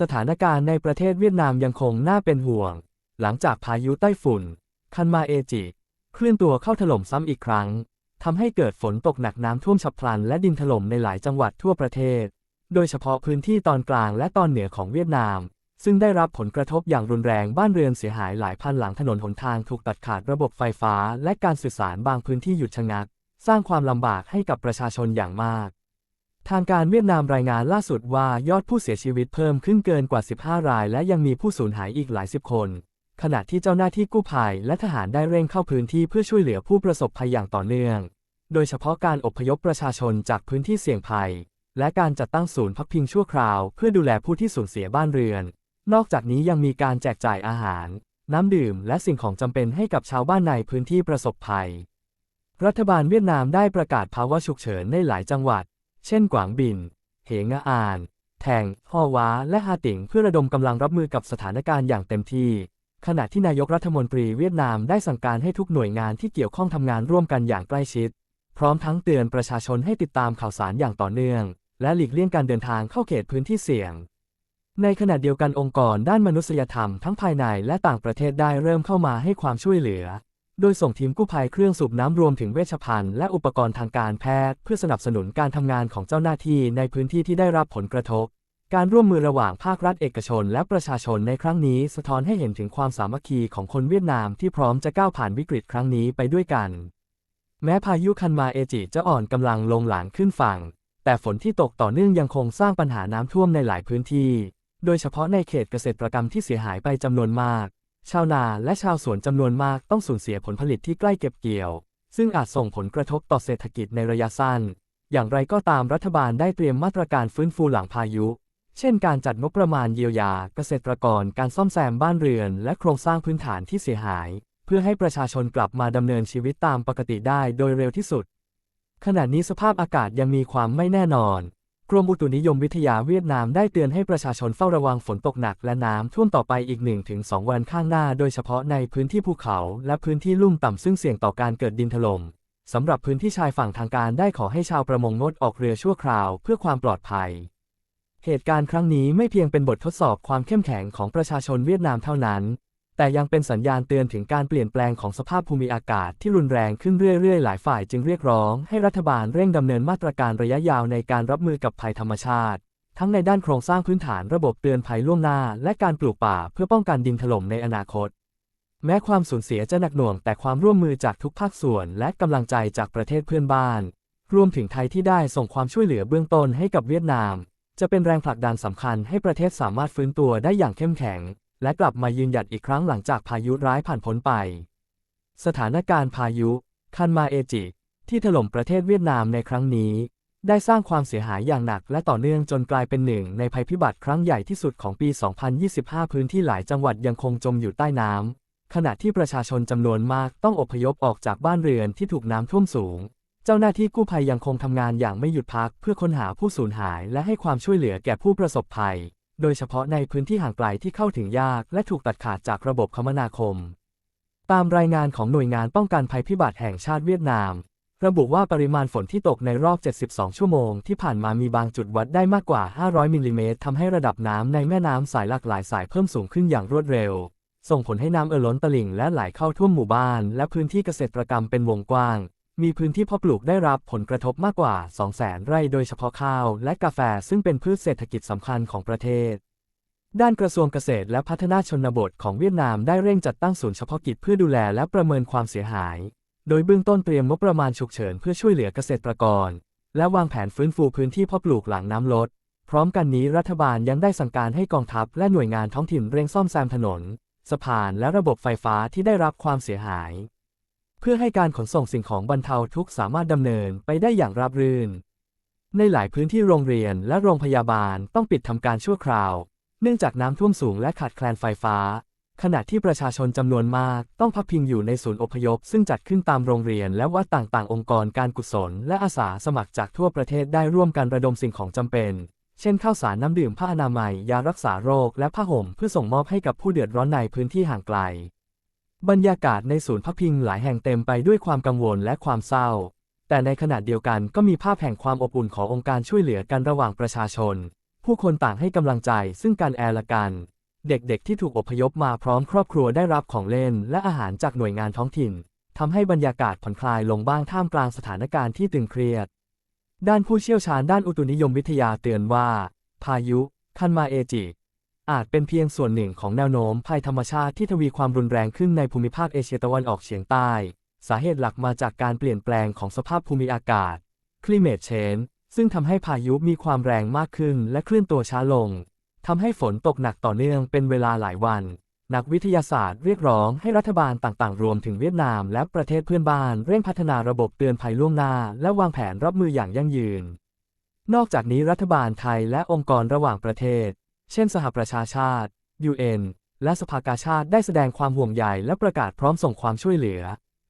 สถานการณ์ในประเทศเวียดนามยังคงน่าเป็นห่วง หลังจากพายุไต้ฝุ่น คันมาเอจิ เคลื่อนตัวเข้าถล่มซ้ำอีกครั้งทำให้เกิดฝนตกหนักน้ำท่วมฉับพลันและดินถล่มในหลายจังหวัดทั่วประเทศ โดยเฉพาะพื้นที่ตอนกลางและตอนเหนือของเวียดนาม ซึ่งได้รับผลกระทบอย่างรุนแรงบ้านเรือนเสียหายหลายพันหลังถนนหนทางถูกตัดขาดระบบไฟฟ้า และการสื่อสารบางพื้นที่หยุดชะงัก สร้างความลำบากให้กับประชาชนอย่างมาก ทางการเวียดนามรายงานล่าสุดว่ายอดผู้เสียชีวิตเพิ่มขึ้นเกินกว่า 15 ราย และยังมีผู้สูญหายอีกหลายสิบคน ขณะที่เจ้าหน้าที่กู้ภัยและทหารได้เร่งเข้าพื้นที่เพื่อช่วยเหลือผู้ประสบภัยอย่างต่อเนื่อง โดยเฉพาะการอพยพประชาชนจากพื้นที่เสี่ยงภัย และการจัดตั้งศูนย์พักพิงชั่วคราว เพื่อดูแลผู้ที่สูญเสียบ้านเรือน นอกจากนี้ยังมีการแจกจ่ายอาหาร น้ำดื่ม และสิ่งของจำเป็นให้กับชาวบ้านในพื้นที่ประสบภัย รัฐบาลเวียดนามได้ประกาศภาวะฉุกเฉินในหลายจังหวัด เช่นกวางบิน เหงาอาน แทงฮอว้า และฮาติงเพื่อระดมกำลังรับมือกับสถานการณ์อย่างเต็มที่ ขณะที่นายกรัฐมนตรีเวียดนามได้สั่งการให้ทุกหน่วยงานที่เกี่ยวข้องทำงานร่วมกันอย่างใกล้ชิด พร้อมทั้งเตือนประชาชนให้ติดตามข่าวสารอย่างต่อเนื่อง และหลีกเลี่ยงการเดินทางเข้าเขตพื้นที่เสี่ยง ในขณะเดียวกันองค์กรด้านมนุษยธรรมทั้งภายในและต่างประเทศได้เริ่มเข้ามาให้ความช่วยเหลือ โดยส่งทีมกู้ภัยเครื่องสูบน้ำรวมถึงเวชภัณฑ์และอุปกรณ์ทางการแพทย์ เพื่อสนับสนุนการทำงานของเจ้าหน้าที่ในพื้นที่ที่ได้รับผลกระทบ การร่วมมือระหว่างภาครัฐเอกชน และประชาชนในครั้งนี้ สะท้อนให้เห็นถึงความสามัคคีของคนเวียดนามที่พร้อมจะก้าวผ่านวิกฤตครั้งนี้ไปด้วยกัน แม้พายุคันมาเอจิจะอ่อนกำลังลงหลานขึ้นฝั่ง แต่ฝนที่ตกต่อเนื่องยังคงสร้างปัญหาน้ำท่วมในหลายพื้นที่ โดยเฉพาะในเขตเกษตรกรรมที่เสียหายไปจำนวนมาก ชาวนาและชาวสวนจำนวนมากต้องสูญเสียผลผลิตที่ใกล้เก็บเกี่ยว ซึ่งอาจส่งผลกระทบต่อเศรษฐกิจในระยะสั้น อย่างไรก็ตามรัฐบาลได้เตรียมมาตรการฟื้นฟูหลังพายุ เช่นการจัดงบประมาณเยียวยาเกษตรกร การซ่อมแซมบ้านเรือน และโครงสร้างพื้นฐานที่เสียหาย เพื่อให้ประชาชนกลับมาดำเนินชีวิตตามปกติได้โดยเร็วที่สุด ขณะนี้สภาพอากาศยังมีความไม่แน่นอน กรมอุตุนิยมวิทยาเวียดนามได้เตือนให้ประชาชนเฝ้าระวังฝนตกหนักและน้ำท่วมต่อไปอีก 1-2 วันข้างหน้า โดยเฉพาะในพื้นที่ภูเขาและพื้นที่ลุ่มต่ำซึ่งเสี่ยงต่อการเกิดดินถล่มสำหรับพื้นที่ชายฝั่งทางการได้ขอให้ชาวประมงงดออกเรือชั่วคราวเพื่อความปลอดภัย เหตุการณ์ครั้งนี้ไม่เพียงเป็นบททดสอบความเข้มแข็งของประชาชนเวียดนามเท่านั้น แต่ยังเป็นสัญญาณเตือนถึงการเปลี่ยนแปลงของสภาพภูมิอากาศที่รุนแรงขึ้นเรื่อยๆ หลายฝ่ายจึงเรียกร้องให้รัฐบาลเร่งดำเนินมาตรการระยะยาวในการรับมือกับภัยธรรมชาติ ทั้งในด้านโครงสร้างพื้นฐานระบบเตือนภัยล่วงหน้า และการปลูกป่าเพื่อป้องกันดินถล่มในอนาคต แม้ความสูญเสียจะหนักหน่วงแต่ความร่วมมือจากทุกภาคส่วน และกำลังใจจากประเทศเพื่อนบ้าน รวมถึงไทยที่ได้ส่งความช่วยเหลือเบื้องต้นให้กับเวียดนาม จะเป็นแรงผลักดันสำคัญให้ประเทศสามารถฟื้นตัวได้อย่างเข้มแข็ง และกลับมายืนหยัดอีกครั้งหลังจากพายุร้ายผ่านพ้นไป สถานการณ์พายุ คันมาเอจิ ที่ถล่มประเทศเวียดนามในครั้งนี้ ได้สร้างความเสียหายอย่างหนักและต่อเนื่องจนกลายเป็นหนึ่งในภัยพิบัติครั้งใหญ่ที่สุดของปี 2025 พื้นที่หลายจังหวัดยังคงจมอยู่ใต้น้ำขณะที่ประชาชนจำนวนมากต้องอพยพออกจากบ้านเรือนที่ถูกน้ำท่วมสูงเจ้าหน้าที่กู้ภัยยังคงทำงานอย่างไม่หยุดพักเพื่อค้นหาผู้สูญหายและให้ความช่วยเหลือแก่ผู้ประสบภัย โดยเฉพาะในพื้นที่ห่างไกลที่เข้าถึงยากและถูกตัดขาดจากระบบคมนาคม ตามรายงานของหน่วยงานป้องกันภัยพิบัติแห่งชาติเวียดนาม ระบุว่าปริมาณฝนที่ตกในรอบ 72 ชั่วโมงที่ผ่านมามีบางจุดวัดได้มากกว่า 500 มิลลิเมตรทำให้ระดับน้ำในแม่น้ำสายหลากหลายสายเพิ่มสูงขึ้นอย่างรวดเร็ว ส่งผลให้น้ำเอ่อล้นตลิ่งและไหลเข้าท่วมหมู่บ้าน และพื้นที่เกษตรกรรมเป็นวงกว้าง มีพื้นที่เพาะปลูกได้รับผลกระทบมากกว่า 200,000 ไร่โดยเฉพาะข้าวและกาแฟซึ่งเป็นพืชเศรษฐกิจสำคัญของประเทศ ด้านกระทรวงเกษตรและพัฒนาชนบทของเวียดนามได้เร่งจัดตั้งศูนย์เฉพาะกิจเพื่อดูแลและประเมินความเสียหาย โดยเบื้องต้นเตรียมงบประมาณฉุกเฉินเพื่อช่วยเหลือเกษตรกร และวางแผนฟื้นฟูพื้นที่เพาะปลูกหลังน้ำลด พร้อมกันนี้รัฐบาลยังได้สั่งการให้กองทัพและหน่วยงานท้องถิ่นเร่งซ่อมแซมถนน สะพานและระบบไฟฟ้าที่ได้รับความเสียหาย พื่อให้การขนส่งสิ่งของบรรเทาทุกข์สามารถดำเนินไปได้อย่างราบรื่น ในหลายพื้นที่โรงเรียนและโรงพยาบาลต้องปิดทำการชั่วคราว เนื่องจากน้ำท่วมสูงและขาดแคลนไฟฟ้า ขณะที่ประชาชนจำนวนมากต้องพักพิงอยู่ในศูนย์อพยพ ซึ่งจัดขึ้นตามโรงเรียนและวัดต่างๆ องค์กรการกุศล และอาสาสมัครจากทั่วประเทศได้ร่วมกันระดมสิ่งของจำเป็น เช่นข้าวสารน้ำดื่มผ้าอนามัย ยารักษาโรค และผ้าห่มเพื่อส่งมอบให้กับผู้เดือดร้อนในพื้นที่ห่างไกล บรรยากาศในศูนย์พักพิงหลายแห่งเต็มไปด้วยความกังวลและความเศร้า แต่ในขณะเดียวกันก็มีภาพแห่งความอบอุ่นขององค์การช่วยเหลือกันระหว่างประชาชน ผู้คนต่างให้กำลังใจซึ่งกันแอละกัน เด็กๆที่ถูกอพยพมาพร้อมครอบครัวได้รับของเล่นและอาหารจากหน่วยงานท้องถิ่นทำให้บรรยากาศผ่อนคลายลงบ้างท่ามกลางสถานการณ์ที่ตึงเครียด ด้านผู้เชี่ยวชาญด้านอุตุนิยมวิทยาเตือนว่า พายุ คันมาเอจิ อาจเป็นเพียงส่วนหนึ่งของแนวโน้มภัยธรรมชาติที่ทวีความรุนแรงขึ้นในภูมิภาคเอเชียตะวันออกเฉียงใต้ สาเหตุหลักมาจากการเปลี่ยนแปลงของสภาพภูมิอากาศ climate change ซึ่งทำให้พายุมีความแรงมากขึ้นและเคลื่อนตัวช้าลงทำให้ฝนตกหนักต่อเนื่องเป็นเวลาหลายวัน นักวิทยาศาสตร์เรียกร้องให้รัฐบาลต่างๆ รวมถึงเวียดนามและประเทศเพื่อนบ้านเร่งพัฒนาระบบเตือนภัยล่วงหน้า และวางแผนรับมืออย่างยั่งยืน นอกจากนี้รัฐบาลไทยและองค์กรระหว่างประเทศ เช่นสหประชาชาติ UN และสภากาชาติได้แสดงความห่วงใยและประกาศพร้อมส่งความช่วยเหลือ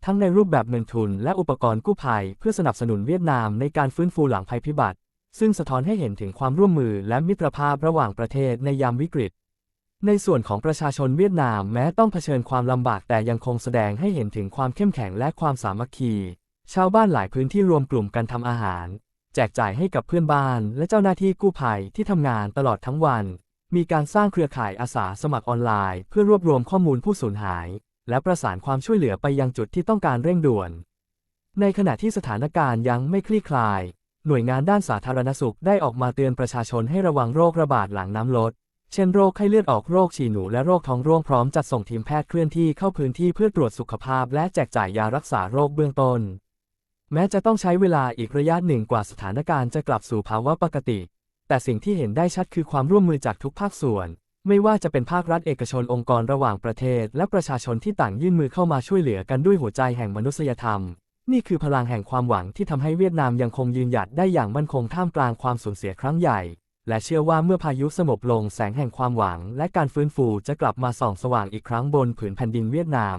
ทั้งในรูปแบบเงินทุนและอุปกรณ์กู้ภัย เพื่อสนับสนุนเวียดนามในการฟื้นฟูหลังภัยพิบัติ ซึ่งสะท้อนให้เห็นถึงความร่วมมือและมิตรภาพระหว่างประเทศในยามวิกฤต ในส่วนของประชาชนเวียดนามแม้ต้องเผชิญความลำบากแต่ยังคงแสดงให้เห็นถึงความเข้มแข็งและความสามัคคี ชาวบ้านหลายพื้นที่รวมกลุ่มกันทำอาหาร แจกจ่ายให้กับเพื่อนบ้าน และเจ้าหน้าที่กู้ภัยที่ทำงานตลอดทั้งวัน มีการสร้างเครือข่ายอาสาสมัครออนไลน์ เพื่อรวบรวมข้อมูลผู้สูญหาย และประสานความช่วยเหลือไปยังจุดที่ต้องการเร่งด่วน ในขณะที่สถานการณ์ยังไม่คลี่คลาย หน่วยงานด้านสาธารณสุขได้ออกมาเตือนประชาชนให้ระวังโรคระบาดหลังน้ำลด เช่นโรคไข้เลือดออกโรคฉี่หนูและโรคท้องร่วงพร้อมจัดส่งทีมแพทย์เคลื่อนที่เข้าพื้นที่เพื่อตรวจสุขภาพ และแจกจ่ายยารักษาโรคเบื้องต้น แม้จะต้องใช้เวลาอีกระยะหนึ่งกว่าสถานการณ์จะกลับสู่ภาวะปกติ แต่สิ่งที่เห็นได้ชัดคือความร่วมมือจากทุกภาคส่วน ไม่ว่าจะเป็นภาครัฐเอกชนองค์กรระหว่างประเทศ และประชาชนที่ต่างยื่นมือเข้ามาช่วยเหลือกันด้วยหัวใจแห่งมนุษยธรรม นี่คือพลังแห่งความหวังที่ทำให้เวียดนามยังคงยืนหยัดได้อย่างมั่นคงท่ามกลางความสูญเสียครั้งใหญ่ และเชื่อว่าเมื่อพายุสงบลงแสงแห่งความหวัง และการฟื้นฟูจะกลับมาส่องสว่างอีกครั้งบนผืนแผ่นดินเวียดนาม